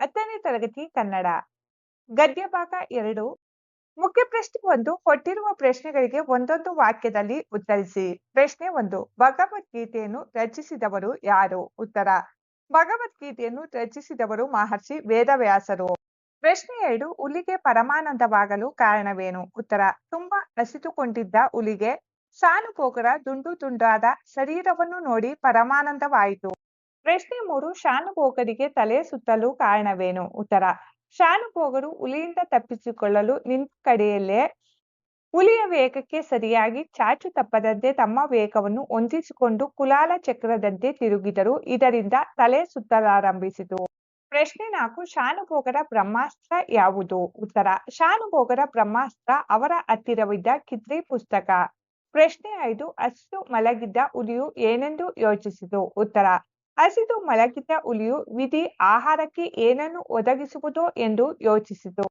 ಹತ್ತನೇ ತರಗತಿ ಕನ್ನಡ. ಗದ್ಯ ಭಾಗ ಎರಡು. ಮುಖ್ಯ ಪ್ರಶ್ನೆ ಒಂದು, ಕೊಟ್ಟಿರುವ ಪ್ರಶ್ನೆಗಳಿಗೆ ಒಂದೊಂದು ವಾಕ್ಯದಲ್ಲಿ ಉತ್ತರಿಸಿ. ಪ್ರಶ್ನೆ ಒಂದು, ಭಗವದ್ಗೀತೆಯನ್ನು ರಚಿಸಿದವರು ಯಾರು? ಉತ್ತರ, ಭಗವದ್ಗೀತೆಯನ್ನು ರಚಿಸಿದವರು ಮಹರ್ಷಿ ವೇದವ್ಯಾಸರು. ಪ್ರಶ್ನೆ ಎರಡು, ಹುಲಿಗೆ ಪರಮಾನಂದವಾಗಲು ಕಾರಣವೇನು? ಉತ್ತರ, ತುಂಬಾ ನಸಿತುಕೊಂಡಿದ್ದ ಹುಲಿಗೆ ಸಾನುಪೋಗರ ದುಂಡು ದುಂಡಾದ ಶರೀರವನ್ನು ನೋಡಿ ಪರಮಾನಂದವಾಯಿತು. ಪ್ರಶ್ನೆ ಮೂರು, ಶಾನುಭೋಗರಿಗೆ ತಲೆ ಸುತ್ತಲು ಕಾರಣವೇನು? ಉತ್ತರ, ಶಾನುಭೋಗರು ಹುಲಿಯಿಂದ ತಪ್ಪಿಸಿಕೊಳ್ಳಲು ನಿಂತ ಕಡೆಯಲ್ಲೇ ಹುಲಿಯ ವೇಗಕ್ಕೆ ಸರಿಯಾಗಿ ಚಾಚು ತಪ್ಪದಂತೆ ತಮ್ಮ ವೇಗವನ್ನು ಹೊಂದಿಸಿಕೊಂಡು ಕುಲಾಲ ಚಕ್ರದಂತೆ ತಿರುಗಿದರು. ಇದರಿಂದ ತಲೆ ಸುತ್ತಲಾರಂಭಿಸಿತು. ಪ್ರಶ್ನೆ ನಾಲ್ಕು, ಶಾನುಭೋಗರ ಬ್ರಹ್ಮಾಸ್ತ್ರ ಯಾವುದು? ಉತ್ತರ, ಶಾನುಭೋಗರ ಬ್ರಹ್ಮಾಸ್ತ್ರ ಅವರ ಹತ್ತಿರವಿದ್ದ ಕಿದ್ರಿ ಪುಸ್ತಕ. ಪ್ರಶ್ನೆ ಐದು ಅಷ್ಟು ಮಲಗಿದ್ದ ಹುಲಿಯು ಏನೆಂದು ಯೋಚಿಸಿತು? ಉತ್ತರ ಹಸಿದು ಮಲಗಿದ ಹುಲಿಯು ವಿಧಿ ಆಹಾರಕ್ಕೆ ಏನನ್ನು ಒದಗಿಸುವುದೋ ಎಂದು ಯೋಚಿಸಿತು.